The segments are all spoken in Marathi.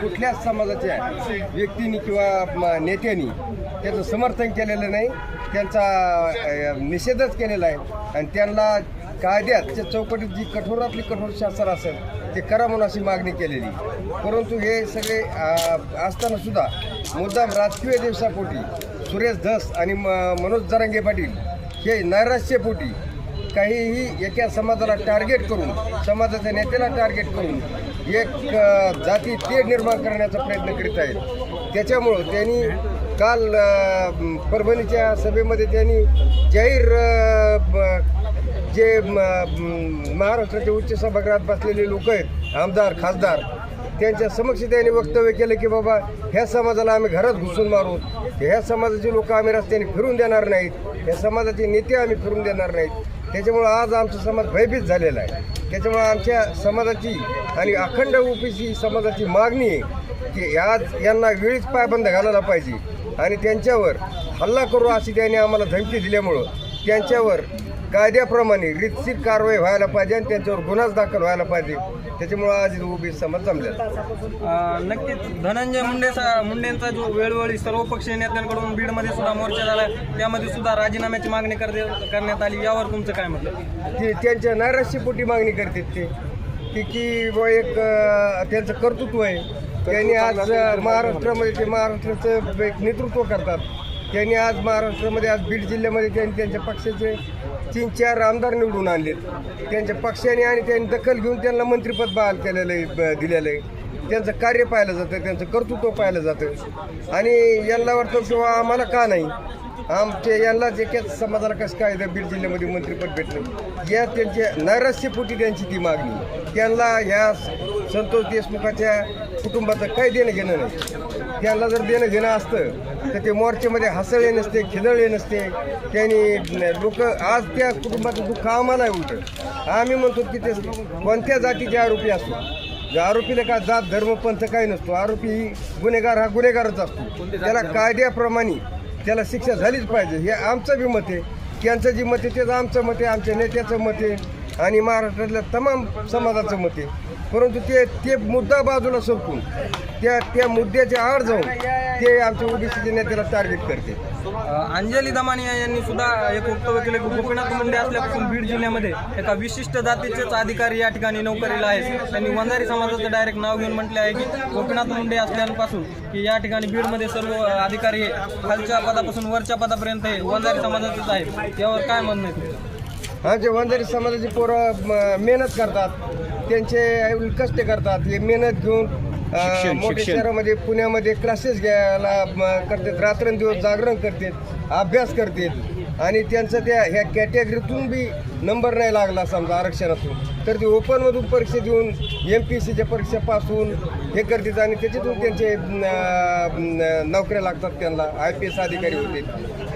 कुठल्याच समाजाच्या व्यक्तींनी किंवा नेत्यांनी त्याचं समर्थन केलेलं नाही त्यांचा निषेधच केलेला आहे. आणि त्यांना कायद्यात त्या चौकटीत जी कठोरातली कठोर शासन असेल ते करा म्हणून अशी मागणी केलेली. परंतु हे सगळे असताना सुद्धा मुद्दाम राजकीय दिवसापोटी सुरेश धस आणि म- मनोज जरांगे पाटील हे नैराश्यपोटी काहीही एका समाजाला टार्गेट करून समाजाच्या नेत्याला टार्गेट करून एक जाती तेढ निर्माण करण्याचा प्रयत्न करीत आहेत. त्याच्यामुळं त्यांनी काल परभणीच्या सभेमध्ये त्यांनी जाहीर जे महाराष्ट्राचे उच्च सभागृहात बसलेले लोक आहेत आमदार खासदार त्यांच्या समक्ष त्यांनी वक्तव्य केलं की बाबा ह्या समाजाला आम्ही घरात घुसून मारू ह्या समाजाचे लोक आम्ही रस्त्याने फिरून देणार नाहीत ह्या समाजाचे नेते आम्ही फिरून देणार नाहीत. त्याच्यामुळं आज आमचा समाज भयभीत झालेला आहे. त्याच्यामुळं आमच्या समाजाची आणि अखंड ओबीसी समाजाची मागणी आहे की आज यांना वेळीच पायबंद घालायला पाहिजे. आणि त्यांच्यावर हल्ला करू अशी त्यांनी आम्हाला धमकी दिल्यामुळं. त्यांच्यावर कायद्याप्रमाणे रितसीर कारवाई व्हायला पाहिजे आणि त्यांच्यावर गुन्हाच दाखल व्हायला पाहिजे. त्याच्यामुळं आज ओबीसी समाज. अं, नक्कीच. धनंजय मुंडे मुंडेंचा जो वेळोवेळी सर्वपक्षीय नेत्यांकडून बीडमध्ये सुद्धा मोर्चा झाला त्यामध्ये सुद्धा राजीनाम्याची मागणी करते- करण्यात आली. यावर तुमचं काय मत आहे? ते त्यांच्या नैराश्यपोटी मागणी करतात ते. की की बुवा एक त्यांचं कर्तृत्व आहे. त्यांनी आज महाराष्ट्रामध्ये ते महाराष्ट्राचं एक नेतृत्व करतात. त्यांनी आज महाराष्ट्रामध्ये आज बीड जिल्ह्यामध्ये त्यांनी त्यांच्या पक्षाचे तीन चार आमदार निवडून आणलेत. त्यांच्या पक्षाने आणि त्यांनी दखल घेऊन त्यांना मंत्रिपद बहाल केलेलं आहे दिलेलं आहे. त्यांचं कार्य पाहिलं जातं त्यांचं कर्तृत्व पाहिलं जातं. आणि यांना वाटतं किंवा आम्हाला का नाही? आमचे यांना जे काय समाजाला कसं काय बीड जिल्ह्यामध्ये मंत्रिपद भेटलं या त्यांच्या नैराश्यपोटी त्यांची ती मागणी. त्यांना ह्या संतोष देशमुखाच्या कुटुंबाचं काही देणं घेणं नाही. त्यांना जर देणं घेणं असतं तर ते मोर्चेमध्ये हसळे नसते खिदळे नसते. त्यांनी लोक आज त्या कुटुंबाचं दुःख आम्हाला उलट. आम्ही म्हणतो की ते कोणत्या जातीचे आरोपी असतो आरोपीला का जात धर्म पंथ काही नसतो. आरोपी ही गुन्हेगार हा गुन्हेगारच असतो. त्याला कायद्याप्रमाणे त्याला शिक्षा झालीच पाहिजे. हे आमचं बी मत आहे. त्यांचं जी मत आहे तेच आमचं मत आहे आमच्या नेत्याचं मत आहे. आणि महाराष्ट्रातल्या तमाम समाजाचं मत आहे. परंतु ते ते मुद्दा बाजूला सरकून त्या त्या मुद्द्याच्या आड जाऊन ते आमच्या ओबीसीच्या नेत्याला टार्गेट करते. अंजली दमानिया यांनी सुद्धा एक वक्तव्य केलं की गोपीनाथ मुंडे असल्यापासून बीड जिल्ह्यामध्ये एका विशिष्ट जातीचेच अधिकारी या ठिकाणी नोकरीला आहेत. त्यांनी वंजारी समाजाचं डायरेक्ट नाव घेऊन म्हटले आहे की गोपीनाथ मुंडे असल्यापासून की या ठिकाणी बीडमध्ये सर्व अधिकारी खालच्या पदापासून वरच्या पदापर्यंत हे वंजारी समाजाचेच आहेत. यावर काय म्हणणं आहे आमचे वंजारी समाजाची पोरं मेहनत करतात त्यांचे आईवडील कष्ट करतात हे मेहनत घेऊन मोठ्या शहरामध्ये पुण्यामध्ये क्लासेस घ्यायला करतात रात्रंदिवस जागरण करतात अभ्यास करतात. आणि त्यांचं त्या ह्या कॅटेगरीतून बी नंबर नाही लागला समजा आरक्षणातून. तर ते ओपनमधून परीक्षा देऊन एम पी सीच्या परीक्षा पास होऊन हे करतात आणि त्याच्यातून त्यांचे नोकऱ्या लागतात त्यांना आय पी एस अधिकारी होते.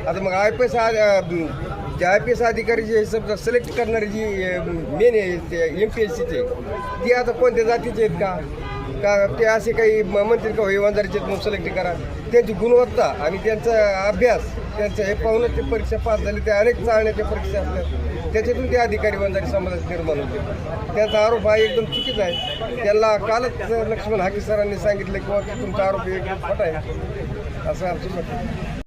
आता मग आय पी एस ते आय पी एस अधिकारी जे समजा सिलेक्ट करणारे जी मेन आहे ते एम पी एस सीचे ते आता कोणत्या जातीचे आहेत का? का ते असे काही म- म्हणतील का हो, हे वंजारीचे म्हणून सिलेक्ट करा. त्यांची गुणवत्ता आणि त्यांचा अभ्यास त्यांचं हे पाहूनच ते परीक्षा पास झाली ते अनेक चालण्याच्या परीक्षा असतात. त्याच्यातून ते अधिकारी वंजारी समाजात निर्माण होते. त्यांचा आरोप हा एकदम चुकीचा आहे. त्याला कालच लक्ष्मण हाकी सरांनी सांगितलं किंवा हो, तुमचा आरोप एकदम खोटा आहे. असं आमचं मत